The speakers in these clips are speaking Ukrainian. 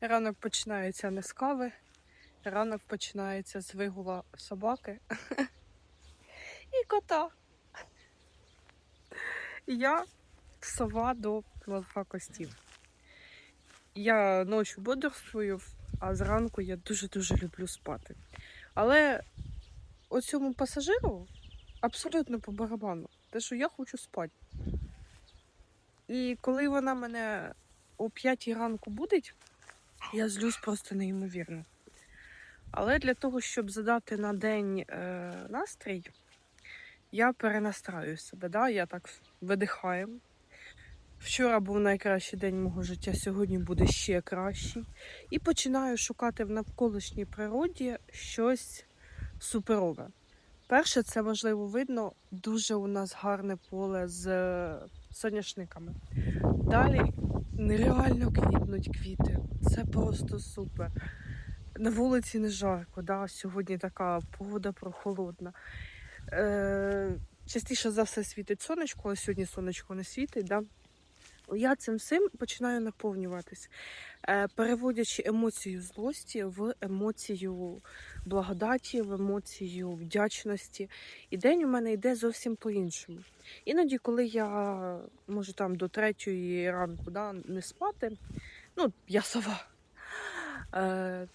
Ранок починається не з кави, ранок починається з вигула собаки і кота. Я сова до молока костів. Я ночі бодрствую, а зранку я дуже-дуже люблю спати. Але оцьому пасажиру абсолютно по барабану. Те, що я хочу спати. І коли вона мене о 5 ранку будить, я злюсь просто неймовірно. Але для того, щоб задати на день е, настрій, я перенастраю себе. Да? Я так видихаю. Вчора був найкращий день мого життя, сьогодні буде ще кращий. І починаю шукати в навколишній природі щось суперове. Перше, це можливо видно, дуже у нас гарне поле з е, соняшниками. Далі нереально квітнуть квіти. Це просто супер. На вулиці не жарко, да? сьогодні така погода прохолодна. Е, частіше за все світить сонечко, а сьогодні сонечко не світить. Да? Я цим всім починаю наповнюватись, е, переводячи емоцію злості в емоцію благодаті, в емоцію вдячності. І день у мене йде зовсім по-іншому. Іноді, коли я можу там до третьої ранку да, не спати, ну, я сова,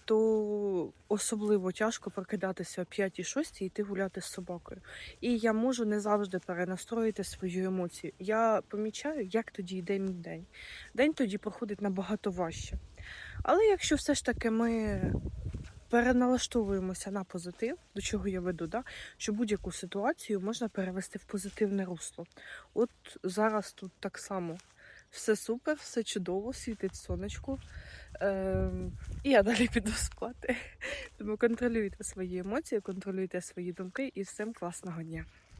то особливо тяжко прокидатися о 5-6 і йти гуляти з собакою. І я можу не завжди перенастроїти свою емоцію. Я помічаю, як тоді йде мій день. День тоді проходить набагато важче. Але якщо все ж таки ми переналаштовуємося на позитив, до чого я веду, да? що будь-яку ситуацію можна перевести в позитивне русло. От зараз тут так само. Все супер, все чудово, світить сонечко. Ем, і я далі піду спати. Тому контролюйте свої емоції, контролюйте свої думки і всім класного дня.